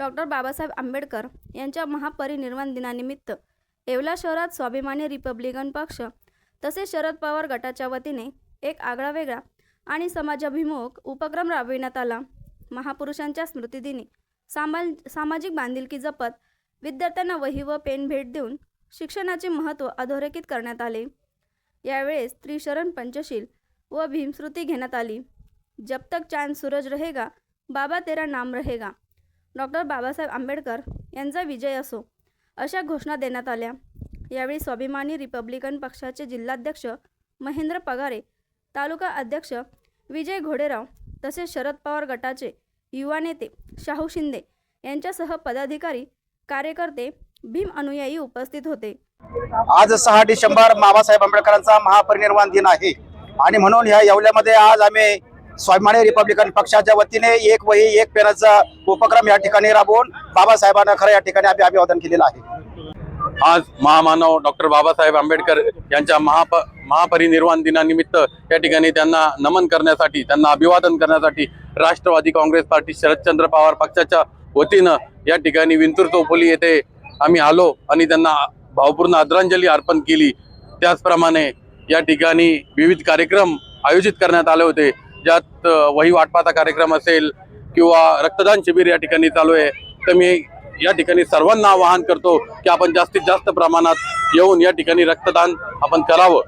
Doctor Babasaheb Ambedkar यांच्या महापरिनिर्वाण दिनानिमित्त येवला शहरात स्वाभिमानी रिपब्लिकन पक्ष तसेच शरद पवार गटाच्या वतीने एक आगळा वेगळा आणि समाजाभिमुख उपक्रम राबविण्यात आला. महापुरुषांच्या स्मृतिदिनी सामा सामाजिक बांधिलकी जपत विद्यार्थ्यांना वही व पेन भेट देऊन शिक्षणाचे महत्त्व अधोरेखित करण्यात आले. यावेळेस त्रिशरण पंचशील व भीमश्रुती घेण्यात आली. जब तक चांद सूरज रहेगा बाबा तेरा नाम रहेगा. डॉक्टर बाबासाहेब आंबेडकर यांचा विजय असो अशा घोषणा देण्यात आल्या. यावेळी स्वाभिमानी रिपब्लिकन पक्षाचे जिल्हाध्यक्ष महेंद्र पगारे तालुका अध्यक्ष विजय घोडेराव तसेच शरद पवार गटाचे युवा नेते शाहू शिंदे यांच्यासह पदाधिकारी कार्यकर्ते भीम अनुयायी उपस्थित होते. आज सहा डिसेंबर बाबासाहेब आंबेडकरांचा महापरिनिर्वाण दिन आहे. आणि म्हणून ह्या येवल्यामध्ये आज आम्ही स्वाभिमानी रिपब्लिकन पक्षाच्या वतीने एक वही एक पेनाचा उपक्रम या ठिकाणी राबवून बाबासाहेबांना खरं या ठिकाणी आम्ही अभिवादन केलेलं आहे. आज महामानव डॉक्टर बाबासाहेब आंबेडकर यांच्या महाप महापरिनिर्वाण दिनानिमित्त या ठिकाणी त्यांना नमन करण्यासाठी त्यांना अभिवादन करण्यासाठी राष्ट्रवादी काँग्रेस पार्टी शरदचंद्र पवार पक्षाच्या वतीनं या ठिकाणी विंतूर चौफुली येथे आम्ही आलो आणि त्यांना भावपूर्ण आदरांजली अर्पण केली. त्याचप्रमाणे या ठिकाणी विविध कार्यक्रम आयोजित करण्यात आले होते. ज्यात वही वाटपाचा कार्यक्रम असेल किंवा रक्तदान शिबिर या ठिकाणी चालू आहे तर मी या ठिकाणी सर्वांना आवाहन करतो की आपण जास्तीत जास्त प्रमाणात येऊन या ठिकाणी रक्तदान आपण करावं.